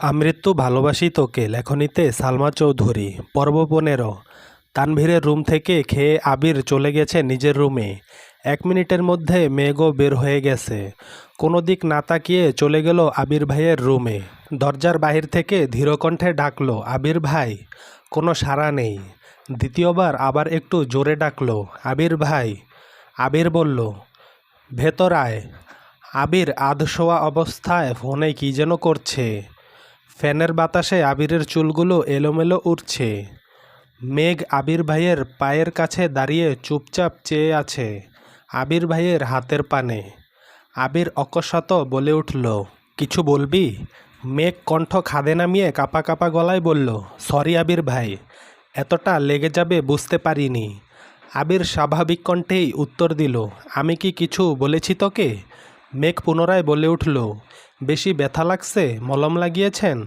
আমৃত্যু ভালোবাসি তোকে, লেখনীতে সালমা চৌধুরী, পর্ব পনেরো। তানভীরের রুম থেকে খেয়ে আবির চলে গেছে নিজের রুমে। এক মিনিটের মধ্যে মেঘও বের হয়ে গেছে। কোনো দিক না তাকিয়ে চলে গেল আবির ভাইয়ের রুমে। দরজার বাহির থেকে ধীরকণ্ঠে ডাকলো, আবির ভাই, কোনো সাড়া নেই। দ্বিতীয়বার আবার একটু জোরে ডাকলো, আবির ভাই। আবির বলল, ভেতর আয়। আবির আধশোয়া অবস্থায় ফোনে কী যেন করছে। ফ্যানের বাতাসে আবিরের চুলগুলো এলোমেলো উঠছে মেঘ আবির ভাইয়ের পায়ের কাছে দাঁড়িয়ে চুপচাপ চেয়ে আছে, আবির ভাইয়ের হাতের পানে। আবির অকস্মাত বলে উঠল, কিছু বলবি? মেঘ কণ্ঠ খাদে নামিয়ে কাপা কাপা গলায় বলল, সরি আবির ভাই, এতটা লেগে যাবে বুঝতে পারিনি। আবির স্বাভাবিক কণ্ঠেই উত্তর দিল, আমি কি কিছু বলেছি তোকে? মেঘ পুনরায় বলে উঠল বেশি ব্যথা লাগছে, মলম লাগিয়েছেন?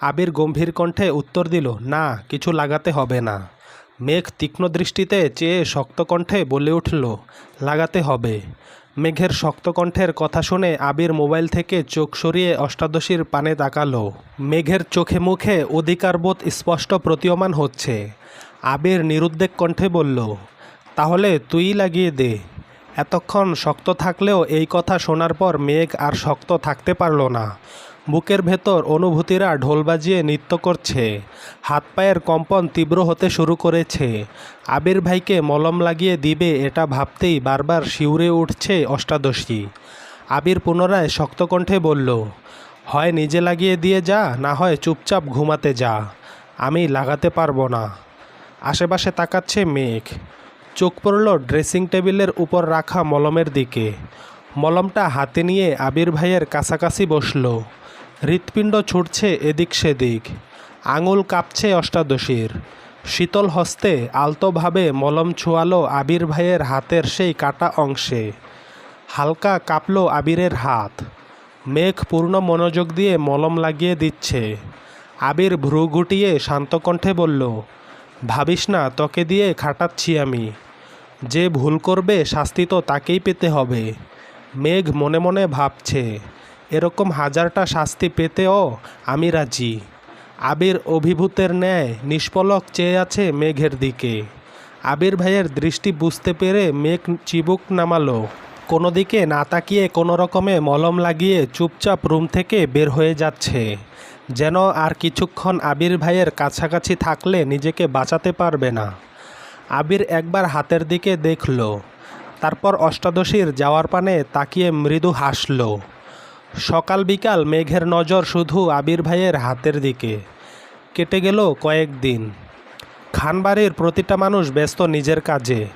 আবির গম্ভীর কণ্ঠে উত্তর দিল, না, কিছু লাগাতে হবে না। মেঘ তীক্ষ্ণ দৃষ্টিতে চেয়ে শক্ত কণ্ঠে বলে উঠল, লাগাতে হবে। মেঘের শক্ত কণ্ঠের কথা শুনে আবির মোবাইল থেকে চোখ সরিয়ে অষ্টাদশীর পানে তাকালো। মেঘের চোখে মুখে অধিকারবোধ স্পষ্ট প্রতীয়মান হচ্ছে। আবির নিরুদ্বেগ কণ্ঠে বলল, তাহলে তুই লাগিয়ে দে। এতক্ষণ শক্ত থাকলেও এই কথা শোনার পর মেঘ আর শক্ত থাকতে পারল না। বুকের ভেতর অনুভূতিরা ঢোল বাজিয়ে নৃত্য করছে। হাত পায়ের কম্পন তীব্র হতে শুরু করেছে। আবির ভাইকে মলম লাগিয়ে দিবে এটা ভাবতেই বারবার শিউরে উঠছে অষ্টাদশী। আবির পুনরায় শক্ত কণ্ঠে বলল, হয় নিজে লাগিয়ে দিয়ে যা, না হয় চুপচাপ ঘুমাতে যা। আমি লাগাতে পারব না। আশেপাশে তাকাচ্ছে মেঘ। চোখ পড়ল ড্রেসিং টেবিলের উপর রাখা মলমের দিকে। মলমটা হাতে নিয়ে আবির ভাইয়ের কাছাকাছি বসল। হৃৎপিণ্ড ছুটছে এদিক সেদিক। আঙুল কাঁপছে অষ্টাদশীর। শীতল হস্তে আলতোভাবে মলম ছোঁয়ালো আবির ভাইয়ের হাতের সেই কাটা অংশে। হালকা কাঁপল আবিরের হাত। মেঘ পূর্ণ মনোযোগ দিয়ে মলম লাগিয়ে দিচ্ছে। আবির ভ্রু গুটিয়ে শান্ত কণ্ঠে বলল ভাবিস না, তোকে দিয়ে খাটাচ্ছি আমি। যে ভুল করবে, শাস্তি তো তাকেই পেতে হবে। মেঘ মনে মনে ভাবছে, এরকম হাজারটা শাস্তি পেতেও আমি রাজি। আবির অভিভূতের ন্যায় নিষ্পলক চেয়ে আছে মেঘের দিকে। আবির ভাইয়ের দৃষ্টি বুঝতে পেরে মেঘ চিবুক নামালো। কোনো দিকে না তাকিয়ে কোনো রকমে মলম লাগিয়ে চুপচাপ রুম থেকে বের হয়ে যাচ্ছে। যেন আর কিছুক্ষণ আবির ভাইয়ের কাছাকাছি থাকলে নিজেকে বাঁচাতে পারবে না। আবির একবার হাতের দিকে দেখল, তারপর অষ্টাদশীর যাওয়ার পানে তাকিয়ে মৃদু হাসল। সকাল বিকাল মেঘের নজর শুধু আবির ভাইয়ের হাতের দিকে। কেটে গেল কয়েকদিন। খানবাড়ির প্রতিটা মানুষ ব্যস্ত নিজের কাজে।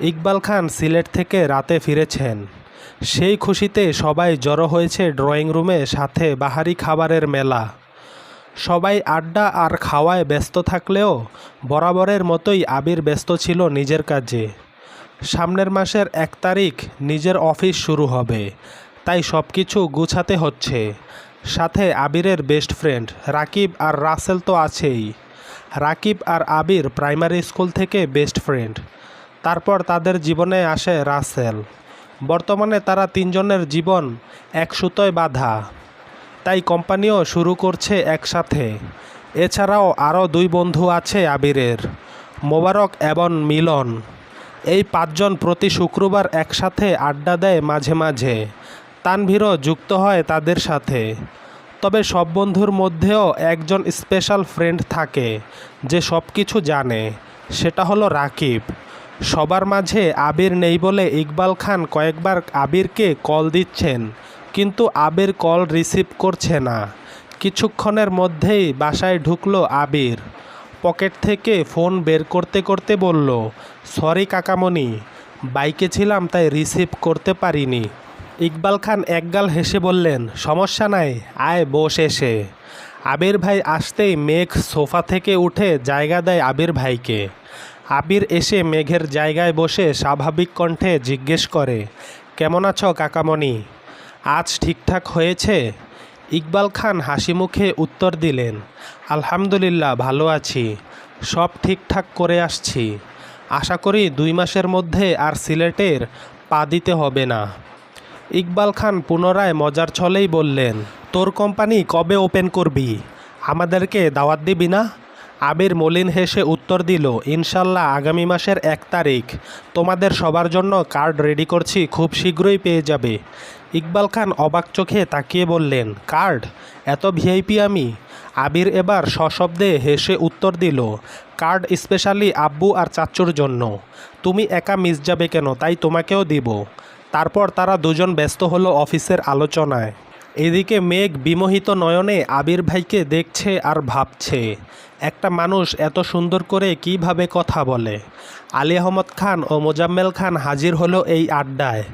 ইকবাল খান সিলেট থেকে রাতে ফিরেছেন। সেই খুশিতে সবাই জড়ো হয়েছে ড্রয়িং রুমে, সাথে বাহারি খাবারের মেলা। সবাই আড্ডা আর খাওয়ায় ব্যস্ত থাকলেও বরাবরের মতোই আবির ব্যস্ত ছিল নিজের কাজে। সামনের মাসের এক তারিখ নিজের অফিস শুরু হবে, তাই সব কিছু গুছাতে হচ্ছে। সাথে আবিরের বেস্ট ফ্রেন্ড রাকিব আর রাসেল তো আছেই। রাকিব আর আবির প্রাইমারি স্কুল থেকে বেস্ট ফ্রেন্ড। তারপর তাদের জীবনে আসে রাসেল। বর্তমানে তারা তিনজনের জীবন এক সুতোয় বাঁধা। তাই কোম্পানিও শুরু করছে একসাথে। এছাড়াও আরও দুই বন্ধু আছে আবিরের, মোবারক এবং মিলন। এই পাঁচজন প্রতি শুক্রবার একসাথে আড্ডা দেয় মাঝে মাঝে। তানভীরও যুক্ত হয় তাদের সাথে। তবে সব বন্ধুর মধ্যেও একজন স্পেশাল ফ্রেন্ড থাকে যে সব কিছু জানে। সেটা হলো রাকিব। সবার মাঝে আবির নেই বলে ইকবাল খান কয়েকবার আবিরকে কল দিচ্ছেন। কিন্তু আবির কল রিসিভ করছে না। কিছুক্ষণের মধ্যেই বাসায় ঢুকলো আবির। পকেট থেকে ফোন বের করতে করতে বলল, সরি কাকামণি, বাইকে ছিলাম তাই রিসিভ করতে পারিনি। ইকবাল খান একগাল হেসে বললেন, সমস্যা নাই, আয় বস এসে। আবির ভাই আসতেই মেঘ সোফা থেকে উঠে জায়গা দেয় আবির ভাইকে। আবির এসে মেঘের জায়গায় বসে স্বাভাবিক কণ্ঠে জিজ্ঞেস করে, কেমন আছো কাকামণি? আজ ঠিকঠাক হয়েছে? ইকবাল খান হাসি মুখে উত্তর দিলেন, আলহামদুলিল্লাহ, ভালো আছি। সব ঠিকঠাক করে আসছি। আশা করি দুই মাসের মধ্যে আর সিলেটের পা দিতে হবে না। ইকবাল খান পুনরায় মজার ছলেই বললেন, তোর কোম্পানি কবে ওপেন করবি? আমাদেরকে দাওয়াত দিবি না? আবির মলিন হেসে উত্তর দিল, ইনশাল্লাহ আগামী মাসের এক তারিখ। তোমাদের সবার জন্য কার্ড রেডি করছি, খুব শীঘ্রই পেয়ে যাবে। ইকবাল খান অবাক চোখে তাকিয়ে বললেন, কার্ড, এত ভিআইপি আমি? আবির এবার সশব্দে হেসে উত্তর দিল, কার্ড স্পেশালি আব্বু আর চাচ্চুর জন্য। তুমি একা মিস যাবে কেন? তাই তোমাকেও দিব। তারপর তারা দুজন ব্যস্ত হলো অফিসের আলোচনায়। এদিকে মেঘ বিমোহিত নয়নে আবির ভাইকে দেখছে আর ভাবছে, একটা মানুষ এত সুন্দর করে কীভাবে কথা বলে? আলী আহমদ খান ও মোজাম্মেল খান হাজির হলো এই আড্ডায়।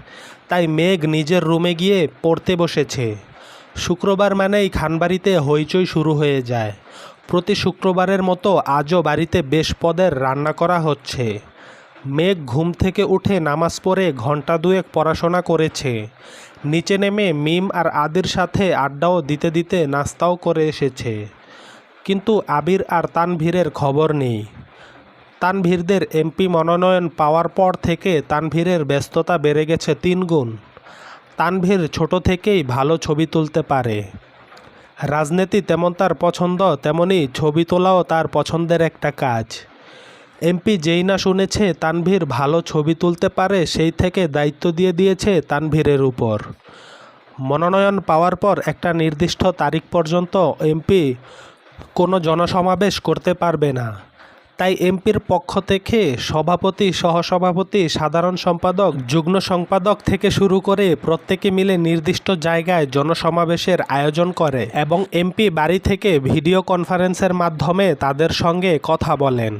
তাই মেঘ নিজের রুমে গিয়ে পড়তে বসেছে। শুক্রবার মানেই খানবাড়িতে হইচই শুরু হয়ে যায়। প্রতি শুক্রবারের মতো আজও বাড়িতে বেশ পদের রান্না করা হচ্ছে। মেঘ ঘুম থেকে উঠে নামাজ পড়ে ঘণ্টা দুয়েক পড়াশোনা করেছে। নিচে নেমে মিম আর আদির সাথে আড্ডাও দিতে দিতে নাস্তাও করে এসেছে। কিন্তু আবির আর তানভীরের খবর নেই। তানভীরদের এমপি মনোনয়ন পাওয়ার পর থেকে তানভীরের ব্যস্ততা বেড়ে গেছে তিন গুণ। তানভীর ছোট থেকেই ভালো ছবি তুলতে পারে। রাজনীতি তেমন তার পছন্দ, তেমনি ছবি তোলাও তার পছন্দের একটা কাজ। এমপি যেই না শুনেছে তানভীর ভালো ছবি তুলতে পারে, সেই থেকে দায়িত্ব দিয়ে দিয়েছে তানভীরের উপর। মনোনয়ন পাওয়ার পর একটা নির্দিষ্ট তারিখ পর্যন্ত এমপি কোনো জনসমাবেশ করতে পারবে না। তাই এমপির পক্ষ থেকে সভাপতি, সহসভাপতি, সাধারণ সম্পাদক, যুগ্ম সম্পাদক থেকে শুরু করে প্রত্যেকে মিলে নির্দিষ্ট জায়গায় জনসমাবেশের আয়োজন করে এবং এমপি বাড়ি থেকে ভিডিও কনফারেন্সের মাধ্যমে তাদের সঙ্গে কথা বলেন।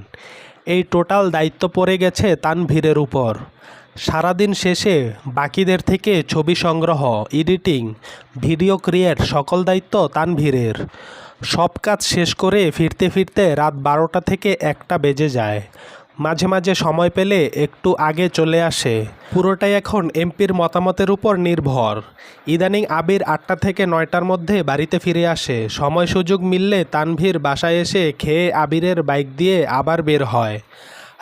এই টোটাল দায়িত্ব পড়ে গেছে তানভীরের উপর। সারাদিন শেষে বাকিদের থেকে ছবি সংগ্রহ, এডিটিং, ভিডিও ক্রিয়েট সকল দায়িত্ব তানভীরের। সব কাজ শেষ করে ফিরতে ফিরতে রাত বারোটা থেকে একটা বেজে যায়। মাঝে মাঝে সময় পেলে একটু আগে চলে আসে। পুরোটাই এখন এমপির মতামতের উপর নির্ভর। ইদানিং আবির আটটা থেকে নয়টার মধ্যে বাড়িতে ফিরে আসে। সময় সুযোগ মিললে তানভীর বাসায় এসে খেয়ে আবিরের বাইক দিয়ে আবার বের হয়।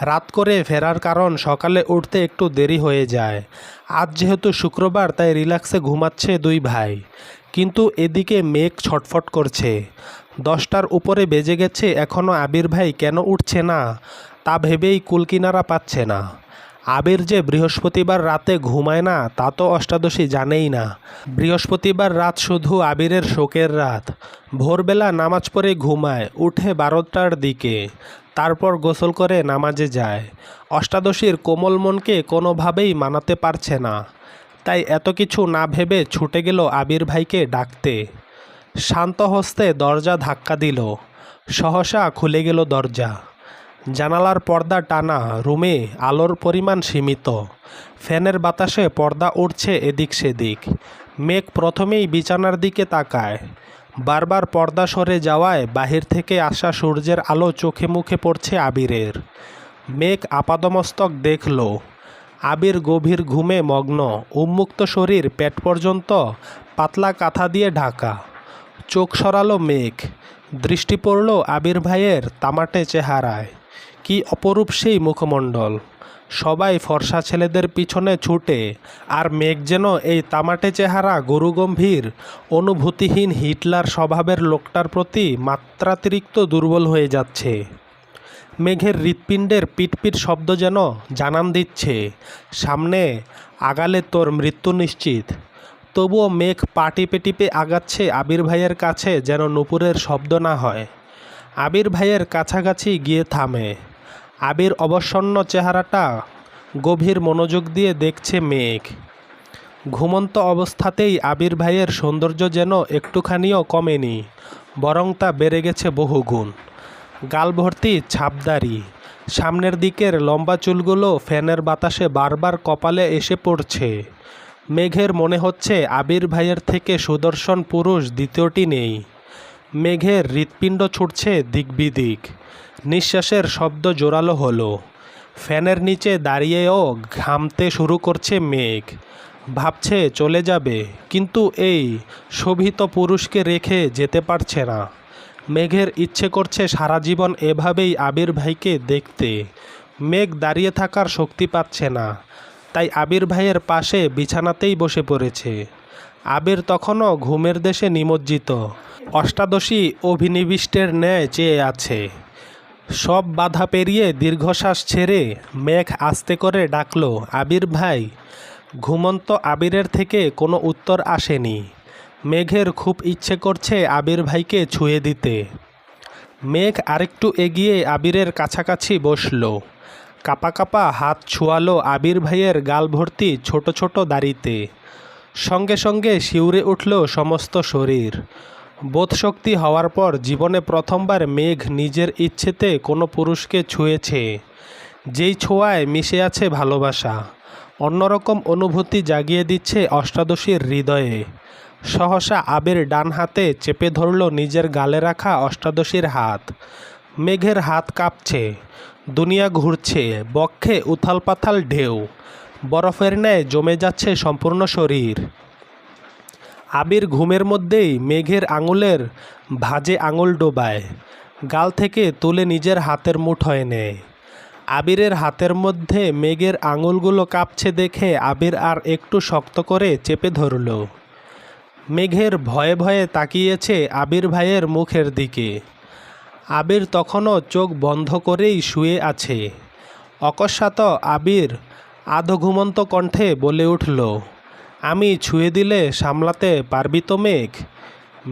রাত করে ফেরার কারণ সকালে উঠতে একটু দেরি হয়ে যায়। আজ যেহেতু শুক্রবার, তাই রিল্যাক্সে ঘুমাচ্ছে দুই ভাই। কিন্তু এদিকে মেঘ ছটফট করছে। দশটার উপরে বেজে গেছে এখনও আবির ভাই কেন উঠছে না, তা ভেবেই কুলকিনারা পাচ্ছে না। আবির যে বৃহস্পতিবার রাতে ঘুমায় না, তা তো অষ্টাদশী জানেই না। বৃহস্পতিবার রাত শুধু আবিরের শোকের রাত। ভোরবেলা নামাজ পড়ে ঘুমায়, উঠে বারোটার দিকে, তারপর গোসল করে নামাজে যায়। অষ্টাদশীর কোমল মনকে কোনোভাবেই মানাতে পারছে না। তাই এত কিছু না ভেবে ছুটে গেল আবির ভাইকে ডাকতে। শান্ত হস্তে দরজা ধাক্কা দিল। সহসা খুলে গেল দরজা। জানালার পর্দা টানা, রুমে আলোর পরিমাণ সীমিত। ফ্যানের বাতাসে পর্দা উঠছে এদিক সেদিক। মেঘ প্রথমেই বিছানার দিকে তাকায়। বারবার পর্দা সরে যাওয়ায় বাহির থেকে আসা সূর্যের আলো চোখে মুখে পড়ছে আবিরের। মেঘ আপাদমস্তক দেখল। আবির গভীর ঘুমে মগ্ন, উন্মুক্ত শরীর পেট পর্যন্ত পাতলা কাঁথা দিয়ে ঢাকা। চোখ সরালো মেঘ, দৃষ্টি পড়ল আবির ভাইয়ের তামাটে চেহারায়। কি অপরূপ সেই মুখমণ্ডল। সবাই ফর্সা ছেলেদের পিছনে ছুটে, আর মেঘ যেন এই তামাটে চেহারা গরুগম্ভীর, অনুভূতিহীন হিটলার স্বভাবের লোকটার প্রতি মাত্রাতিরিক্ত দুর্বল হয়ে যাচ্ছে। মেঘের হৃৎপিণ্ডের পিটপিট শব্দ যেন জানান দিচ্ছে। সামনে আগালে তোর মৃত্যু নিশ্চিত। তবুও মেঘ পা টিপে টিপে আগাচ্ছে আবির ভাইয়ের কাছে যেন নুপুরের শব্দ না হয়। আবির ভাইয়ের কাছাকাছি গিয়ে থামে। আবির অবসন্ন চেহারাটা গভীর মনোযোগ দিয়ে দেখছে মেঘ। ঘুমন্ত অবস্থাতেই আবির ভাইয়ের সৌন্দর্য যেন একটুখানিও কমেনি, বরং তা বেড়ে গেছে বহুগুণ। গাল ভর্তি ছাপদারি। সামনের দিকের লম্বা চুলগুলো ফ্যানের বাতাসে বারবার কপালে এসে পড়ছে। মেঘের মনে হচ্ছে আবির ভাইয়ের থেকে সুদর্শন পুরুষ দ্বিতীয়টি নেই। মেঘের হৃৎপিণ্ড ছুটছে দিকবিদিক। নিঃশ্বাসের শব্দ জোরালো হলো। ফ্যানের নিচে দাঁড়িয়েও ঘামতে শুরু করছে মেঘ। ভাবছে চলে যাবে, কিন্তু এই শোভিত পুরুষকে রেখে যেতে পারছে না। মেঘের ইচ্ছে করছে সারা জীবন এভাবেই আবির ভাইকে দেখতে। মেঘ দাঁড়িয়ে থাকার শক্তি পাচ্ছে না। তাই আবির ভাইয়ের পাশে বিছানাতেই বসে পড়েছে। আবির তখনও ঘুমের দেশে নিমজ্জিত। অষ্টাদশী অভিনিবিষ্টের ন্যায় চেয়ে আছে। সব বাধা পেরিয়ে দীর্ঘশ্বাস ছেড়ে মেঘ আস্তে করে ডাকল, আবির ভাই, ঘুমন্ত আবিরের থেকে কোনো উত্তর আসেনি। মেঘের খুব ইচ্ছে করছে আবির ভাইকে ছুঁয়ে দিতে। মেঘ আরেকটু এগিয়ে আবিরের কাছাকাছি বসল। কাপা কাপা হাত ছোঁয়ালো আবির ভাইয়ের গাল ভর্তি ছোট ছোট দাড়িতে। সঙ্গে সঙ্গে শিউরে উঠল সমস্ত শরীর। বোধশক্তি হওয়ার পর জীবনে প্রথমবার মেঘ নিজের ইচ্ছেতে কোনো পুরুষকে ছুঁয়েছে। যেই ছোঁয়ায় মিশে আছে ভালোবাসা। অন্যরকম অনুভূতি জাগিয়ে দিচ্ছে অষ্টাদশীর হৃদয়ে। সহসা আবির ডান হাতে চেপে ধরল নিজের গালে রাখা অষ্টাদশীর হাত। মেঘের হাত কাঁপছে, দুনিয়া ঘুরছে, বক্ষে উথাল পাথাল ঢেউ, বরফের ন্যায় জমে যাচ্ছে সম্পূর্ণ শরীর। আবির ঘুমের মধ্যেই মেঘের আঙুলের ভাজে আঙুল ডোবায়, গাল থেকে তুলে নিজের হাতের মুঠোয় নেয়। আবিরের হাতের মধ্যে মেঘের আঙুলগুলো কাঁপছে দেখে আবির আর একটু শক্ত করে চেপে ধরল। মেঘের ভয়ে ভয়ে তাকিয়েছে আবির ভাইয়ের মুখের দিকে। আবির তখনও চোখ বন্ধ করেই শুয়ে আছে। অকস্মাৎ আবির আধো ঘুমন্ত কণ্ঠে বলে উঠল, আমি ছুঁয়ে দিলে সামলাতে পারবি তো মেঘ?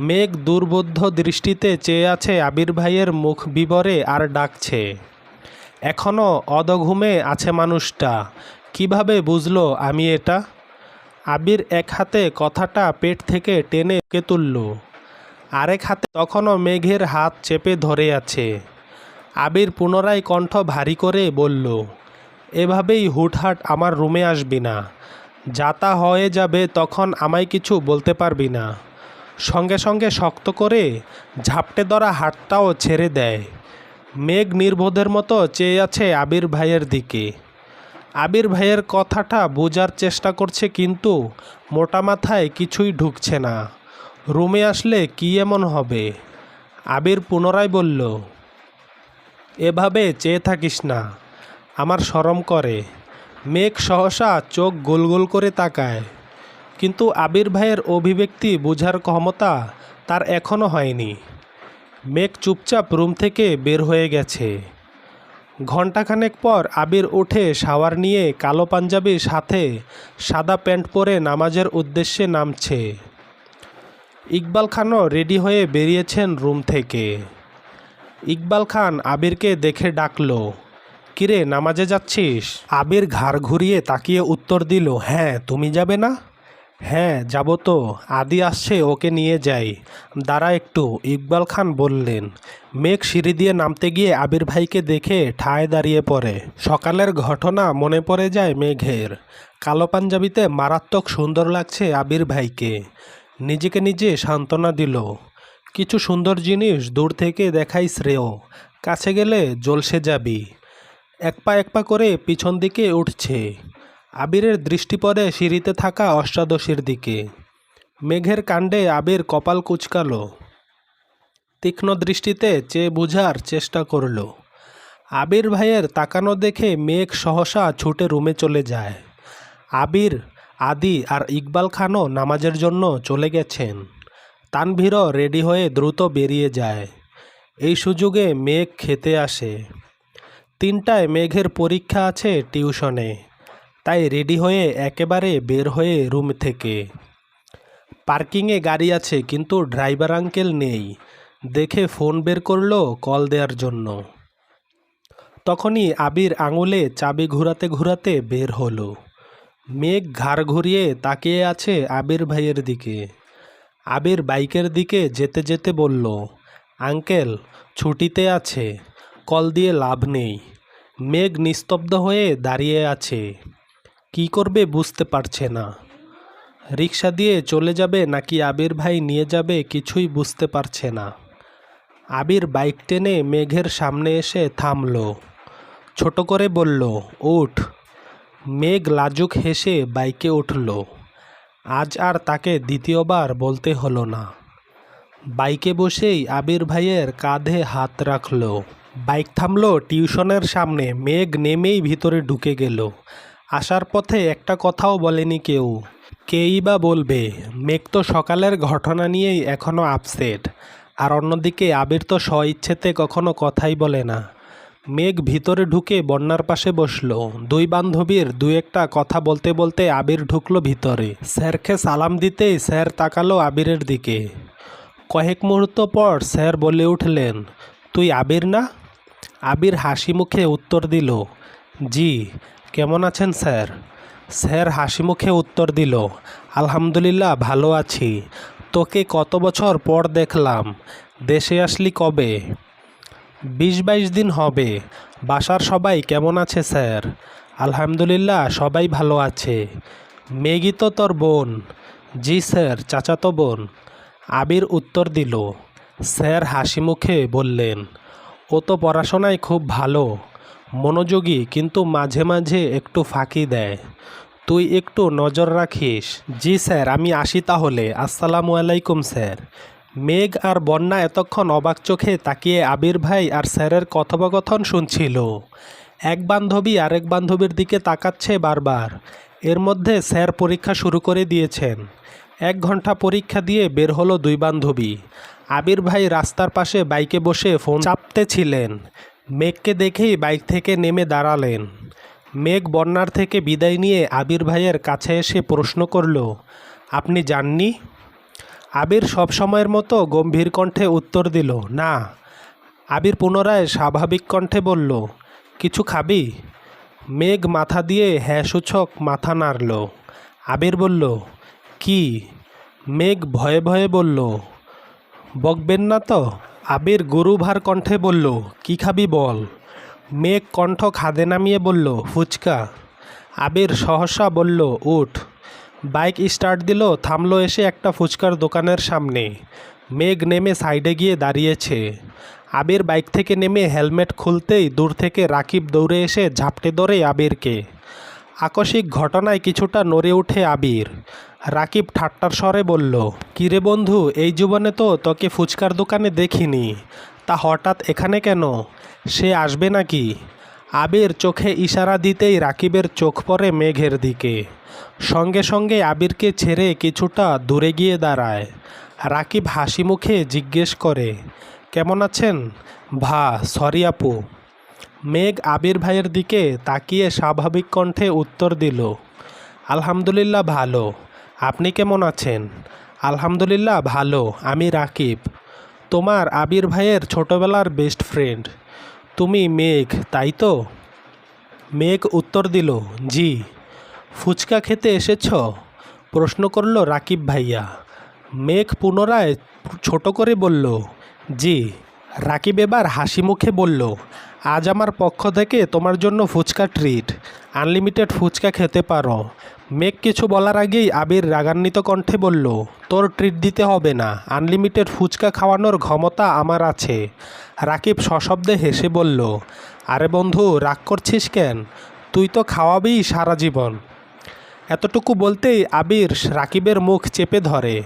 মেঘ দুর্বোধ্য দৃষ্টিতে চেয়ে আছে আবির ভাইয়ের মুখ বিবরে আর ডাকছে এখনও অদঘুমে আছে মানুষটা, কীভাবে বুঝলো আমি এটা? আবির এক হাতে কথাটা পেট থেকে টেনে কে তুলল। আরেক হাতে তখনও মেঘের হাত চেপে ধরে আছে। আবির পুনরায় কণ্ঠ ভারী করে বলল, এভাবেই হুটহাট আমার রুমে আসবি না। যা তা হয়ে যাবে তখন আমায় কিছু বলতে পারবি না। সঙ্গে সঙ্গে শক্ত করে ঝাপটে ধরা হাতটাও ছেড়ে দেয়। মেঘ নির্বোধের মতো চেয়ে আছে আবির ভাইয়ের দিকে। আবির ভাইয়ের কথাটা বোঝার চেষ্টা করছে কিন্তু মোটা মাথায় কিছুই ঢুকছে না। রুমে আসলে কি এমন হবে? আবির পুনরায় বলল, এভাবে চেয়ে থাকিস না। আমার শরম করে। মেঘ সহসা চোখ গোল গোল করে তাকায়। কিন্তু আবির ভাইয়ের অভিব্যক্তি বোঝার ক্ষমতা তার এখনও হয়নি। মেঘ চুপচাপ রুম থেকে বের হয়ে গেছে। ঘণ্টাখানেক পর আবির উঠে শাওয়ার নিয়ে কালো পাঞ্জাবির সাথে সাদা প্যান্ট পরে নামাজের উদ্দেশ্যে নামছে। ইকবাল খানও রেডি হয়ে বেরিয়েছেন রুম থেকে। ইকবাল খান আবিরকে দেখে ডাকল, কিরে, নামাজে যাচ্ছিস? আবির ঘাড় ঘুরিয়ে তাকিয়ে উত্তর দিল হ্যাঁ তুমি যাবে না? হ্যাঁ যাব তো। আদি আসছে, ওকে নিয়ে যাই। দাঁড়া একটু, ইকবাল খান বললেন। মেঘ সিঁড়ি দিয়ে নামতে গিয়ে আবির ভাইকে দেখে ঠায় দাঁড়িয়ে পড়ে। সকালের ঘটনা মনে পড়ে যায় মেঘের। কালো পাঞ্জাবিতে মারাত্মক সুন্দর লাগছে আবির ভাইকে। নিজেকে নিজে সান্ত্বনা দিল। কিছু সুন্দর জিনিস দূর থেকে দেখাই শ্রেয়। কাছে গেলে জলসে যাবি। এক পা এক পা করে পিছন দিকে উঠছে। আবিরের দৃষ্টি পড়ে সিঁড়িতে থাকা অষ্টাদশীর দিকে। মেঘের কাণ্ডে আবির কপাল কুচকালো। তীক্ষ্ণ দৃষ্টিতে চেয়ে বুঝার চেষ্টা করল। আবির ভাইয়ের তাকানো দেখে মেঘ সহসা ছুটে রুমে চলে যায়। আবির, আদি আর ইকবাল খানও নামাজের জন্য চলে গেছেন। তানভীরও রেডি হয়ে দ্রুত বেরিয়ে যায়। এই সুযোগে মেঘ খেতে আসে। তিনটায় মেঘের পরীক্ষা আছে টিউশনে। তাই রেডি হয়ে একেবারে বের হয়ে রুম থেকে। পার্কিংয়ে গাড়ি আছে, কিন্তু ড্রাইভার আঙ্কেল নেই। দেখে ফোন বের করল কল দেওয়ার জন্য। তখনই আবির আঙুলে চাবি ঘুরাতে ঘুরাতে বের হলো। মেঘ ঘাড় ঘুরিয়ে তাকিয়ে আছে আবির ভাইয়ের দিকে। আবির বাইকের দিকে যেতে যেতে বলল, আঙ্কেল, ছুটিতে আছে। কল দিয়ে লাভ নেই। মেঘ নিস্তব্ধ হয়ে দাঁড়িয়ে আছে। কি করবে বুঝতে পারছে না। রিক্সা দিয়ে চলে যাবে নাকি আবির ভাই নিয়ে যাবে কিছুই বুঝতে পারছে না। আবির বাইক টেনে মেঘের সামনে এসে থামলো। ছোট করে বলল, উঠ। মেঘ লাজুক হেসে বাইকে উঠল। আজ আর তাকে দ্বিতীয়বার বলতে হলো না। বাইকে বসেই আবির ভাইয়ের কাঁধে হাত রাখল। বাইক থামলো টিউশনের সামনে। মেঘ নেমেই ভিতরে ঢুকে গেল। আসার পথে একটা কথাও বলেনি কেউ। কেই বা বলবে? মেঘ তো সকালের ঘটনা নিয়েই এখনও আপসেট আর অন্যদিকে আবির তো স্বইচ্ছেতে কখনো কথাই বলে না। মেঘ ভিতরে ঢুকে বন্যার পাশে বসল। দুই বান্ধবীর দু একটা কথা বলতে বলতে আবির ঢুকলো ভিতরে। স্যারকে সালাম দিতেই স্যার তাকালো আবিরের দিকে। কয়েক মুহূর্ত পর স্যার বলে উঠলেন, তুই আবির না? আবির হাসি মুখে উত্তর দিল, জি কেমন আছেন, স্যার? স্যার হাসি মুখে উত্তর দিল, আলহামদুলিল্লাহ, ভালো আছি। তোকে কত বছর পর দেখলাম। দেশে আসলি কবে? বিশ বাইশ দিন হবে। বাসার সবাই কেমন আছে, স্যার? আলহামদুলিল্লাহ, সবাই ভালো আছে। মেগি তো তোর বোন। জি, স্যার, চাচাতো বোন। আবির উত্তর দিল, স্যার হাসি মুখে বললেন, ও তো পড়াশোনায় খুব ভালো। মনোযোগী, কিন্তু মাঝে মাঝে একটু ফাঁকি দেয়। তুই একটু নজর রাখিস। জি স্যার, আমি আসি তাহলে। আসসালামু আলাইকুম স্যার। মেঘ আর বন্যা এতক্ষণ অবাক চোখে তাকিয়ে আবির ভাই আর স্যারের কথোপকথন শুনছিল। এক বান্ধবী আরেক বান্ধবীর দিকে তাকাচ্ছে বারবার। এর মধ্যে স্যার পরীক্ষা শুরু করে দিয়েছেন। এক ঘণ্টা পরীক্ষা দিয়ে বের হলো দুই বান্ধবী। আবির ভাই রাস্তার পাশে বাইকে বসে ফোন চাপতে ছিলেন মেঘকে দেখেই বাইক থেকে নেমে দাঁড়ালেন। মেঘ বন্যার থেকে বিদায় নিয়ে আবির ভাইয়ের কাছে এসে প্রশ্ন করল, আপনি যাননি? আবির সব সময়ের মতো গম্ভীর কণ্ঠে উত্তর দিল, না। আবির পুনরায় স্বাভাবিক কণ্ঠে বলল, কিছু খাবি? মেঘ মাথা দিয়ে হ্যাঁ সূচক মাথা নাড়ল। আবির বলল, কি? মেঘ ভয়ে ভয়ে বলল, বকবেন না তো? আবির গুরুভার কণ্ঠে বলল, কি খাবি বল? মেঘ কণ্ঠ খাদে নামিয়ে বলল, ফুচকা। আবির সহসা বলল, উঠ। বাইক স্টার্ট দিল, থামলো এসে একটা ফুচকার দোকানের সামনে। মেঘ নেমে সাইডে গিয়ে দাঁড়িয়েছে। আবির বাইক থেকে নেমে হেলমেট খুলতেই দূর থেকে রাকিব দৌড়ে এসে ঝাপটে ধরে আবিরকে। আকস্মিক ঘটনায় কিছুটা নড়ে ওঠে আবির। রাকিব ঠাট্টার স্বরে বলল, কিরে বন্ধু, এই জীবনে তো তোকে ফুচকার দোকানে দেখিনি। তা হঠাৎ এখানে কেন? সে আসবে নাকি? আবির চোখে ইশারা দিতেই রাকিবের চোখ পড়ে মেঘের দিকে। সঙ্গে সঙ্গে আবিরকে ছেড়ে কিছুটা দূরে গিয়ে দাঁড়ায়। রাকিব হাসি মুখে জিজ্ঞেস করে, কেমন আছেন? ভা, সরি আপু। মেঘ আবির ভাইয়ের দিকে তাকিয়ে স্বাভাবিক কণ্ঠে উত্তর দিল, আলহামদুলিল্লাহ ভালো। আপনি কেমন আছেন? আলহামদুলিল্লাহ ভালো, আমি রাকিব। তোমার আবির ভাইয়ের ছোটবেলার বেস্ট ফ্রেন্ড তুমি মেঘ, তাই তো? মেঘ উত্তর দিল, জি। ফুচকা খেতে এসেছ? প্রশ্ন করল রাকিব ভাইয়া। মেঘ পুনরায় ছোট করে বলল, জি। রাকিব এবার হাসি মুখে বলল আজ আমার পক্ষ থেকে তোমার জন্য ফুচকা ট্রিট আনলিমিটেড ফুচকা খেতে পারো। মেঘ কিছু বলার আগেই আবির রাগান্বিত কণ্ঠে বলল, তোর ট্রিট দিতে হবে না আনলিমিটেড ফুচকা খাওয়ানোর ক্ষমতা আমার আছে। রাকিব সশব্দে হেসে বলল, আরে বন্ধু, রাগ করছিস কেন? তুই তো খাওয়াবেই সারা জীবন। এতটুকু বলতেই আবির রাকিবের মুখ চেপে ধরে।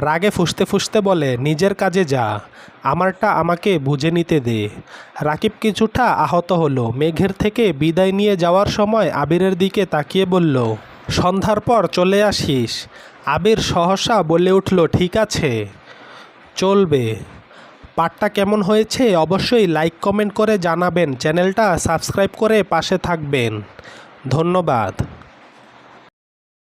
রাগে ফুসতে ফুসতে বলে, নিজের কাজে যা, আমারটা আমাকে বুঝে নিতে দে। রাকিব কিছুটা আহত হলো, মেঘের থেকে বিদায় নিয়ে যাওয়ার সময় আবিরের দিকে তাকিয়ে বলল, সন্ধ্যার পর চলে আসিস। আবির সহসা বলে উঠল, ঠিক আছে। চলবে। পাঠটা কেমন হয়েছে অবশ্যই লাইক, কমেন্ট করে জানাবেন। চ্যানেলটা সাবস্ক্রাইব করে পাশে থাকবেন। ধন্যবাদ।